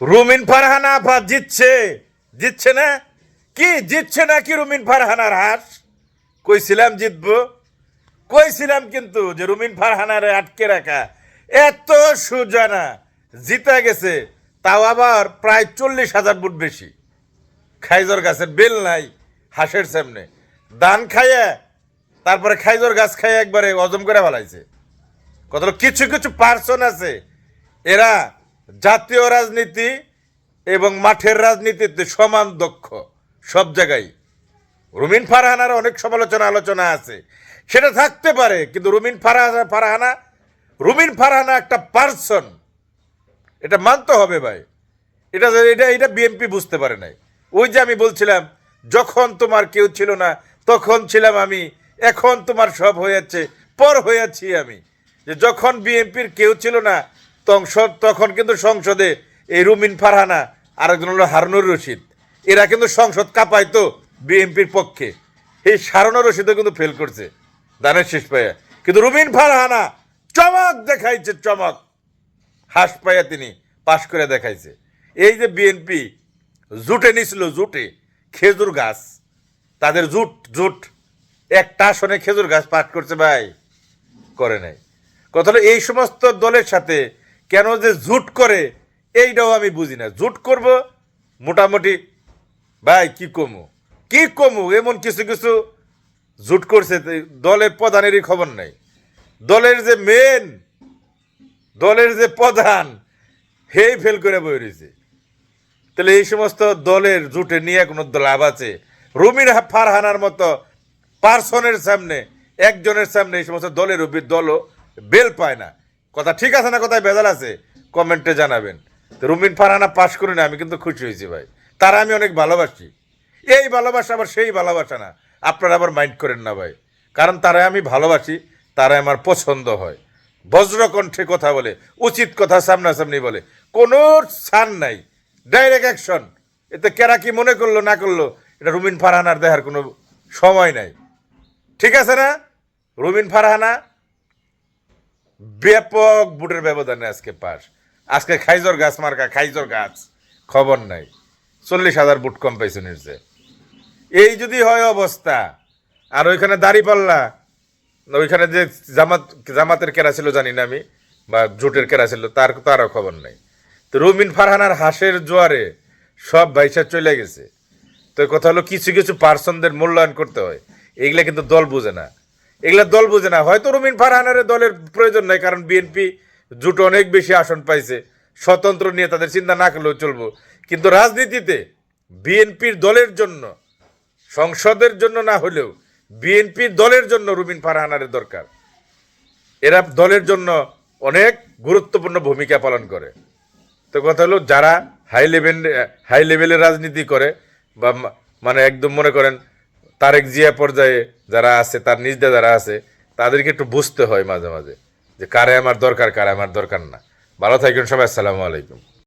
রুমিন ফারহানা বা জিতছে। জিতছে না? কি জিতছে না কি রুমিন ফারহানার হাস? কইছিলাম জিতবো। কইছিলাম কিন্তু যে রুমিন ফারহানারে আটকে রাখা। এত সোজা না জিতা গেছে। তাও আবার প্রায় চল্লিশ হাজার ফুট বেশি। খাইজর গাছের বেল নাই হাঁসের সামনে। দান খাইয়া তারপরে খাইজর গাছ খাইয়া একবারে হজম করে ফেলাইছে। কত কিছু কিছু পার্সন আছে। এরা জাতীয় রাজনীতি এবং মাঠের রাজনীতিতে সমান দক্ষ, সব জায়গায়। রুমিন ফারহানার অনেক সমালোচনা আলোচনা আছে। সেটা থাকতে পারে, কিন্তু রুমিন ফারহানা ফারহানা, রুমিন ফারহানা একটা পার্সন এটা মানতে হবে ভাই। এটা এটা এটা বিএনপি বুঝতে পারে নাই। ওই যে আমি বলছিলাম, যখন তোমার কেউ ছিল না, তখন ছিলাম আমি। এখন তোমার সব হয়েছে, পর হয়েছি আমি। যে যখন বিএনপির কেউ ছিল না তখন- তখন কিন্তু সংসদে এই রুমিন ফারহানা, আরেকজন হলো হারুনুর রশিদ। এরা কিন্তু সংসদ কাঁপাইতো বিএনপির পক্ষে। এই সারুনুর রশিদও কিন্তু ফেল করছে দানের শেষ পায়া কিন্তু রুমিন ফারহানা চমক দেখাইছে, চমক। হাস পাইয়া তিনি পাশ করে দেখাইছে। এই যে বিএনপি জুটে নিছিল, জুটে খেজুর গাছ, তাদের জুট জুট। একটা আসনে খেজুর গাছ পাঠ করছে ভাই, করে নাই। কথা হলো এই সমস্ত দলের সাথে কেন যে জুট করে, এইটাও আমি বুঝি না। জুট করব, মোটামুটি, ভাই, কি কমু? কি কমু? এমন কিছু কিছু জুট করছে দলের প্রধানেরই খবর নাই। দলের যে মেন দলের যে প্রধান, হেই ফেল করে বই রয়েছে। তাহলে এই সমস্ত দলের জুটে নিয়ে কোনো লাভ আছে? রুমির ফারহানার মতো পার্সনের সামনে, একজনের সামনে এই সমস্ত দলের দলও বেল পায় না। কথা ঠিক আছে না কোথায় বেজাল আছে? কমেন্টে জানাবেন। তো রুমিন ফারহানা পাশ করে না, আমি কিন্তু খুশি হয়েছি ভাই। তারা আমি অনেক ভালোবাসি। এই ভালোবাসা আবার সেই ভালোবাসা না। আপনারা আবার মাইন্ড করেন না ভাই। কারণ তারা আমি ভালোবাসি তারা আমার পছন্দ হয়। বজ্রকণ্ঠে কথা বলে, উচিত কথা সামনাসামনি বলে। কোনো ছান নাই। ডাইরেক্ট অ্যাকশন এতে কেরা কি মনে করল, না করল, এটা রুমিন ফারহানার দেখার কোনো সময় নাই। ঠিক আছে না? রুমিন ফারহানা? ব্যাপক বুটের ব্যবধানে আজকে পাস। আজকে খাইজর গাছ, মার্কা, খাইজর গাছ। খবর নাই। চল্লিশ হাজার বুট কম পাইছে নির্জে। এই যদি হয় অবস্থা, আর ওইখানে দাড়ি পাল্লা ওইখানে যে জামাত, জামাতের কেরা ছিল জানি না আমি, বা জোটের কেরা ছিল, তার তারও খবর নাই। তো রুমিন ফারহানার হাঁসের জোয়ারে সব বাইসা চলে গেছে। তো কথা হলো কিছু কিছু পার্সনদের মূল্যায়ন করতে হয়। এগুলা কিন্তু দল বুঝে না। এগুলা দল বুঝে না। হয়তো রুমিন ফারহানের দলের প্রয়োজন নাই, কারণ বিএনপি জোট অনেক বেশি আসন পাইছে। স্বতন্ত্র নিয়ে তাদের চিন্তা না করলেও চলবো। কিন্তু রাজনীতিতে বিএনপির দলের জন্য, সংসদের জন্য না হলেও বিএনপি দলের জন্য রুমিন ফারহানারের দরকার। এরা দলের জন্য অনেক গুরুত্বপূর্ণ ভূমিকা পালন করে। তো কথা হলো, যারা হাই লেভেল হাই লেভেলের রাজনীতি করে, বা মানে একদম মনে করেন তারেক জিয়া পর্যায়ে যারা আছে, তার নিজদা যারা আছে, তাদেরকে একটু বুঝতে হয় মাঝে মাঝে যে কারে আমার দরকার, কারে আমার দরকার না। ভালো থাকবেন সবাই, আসসালামু আলাইকুম।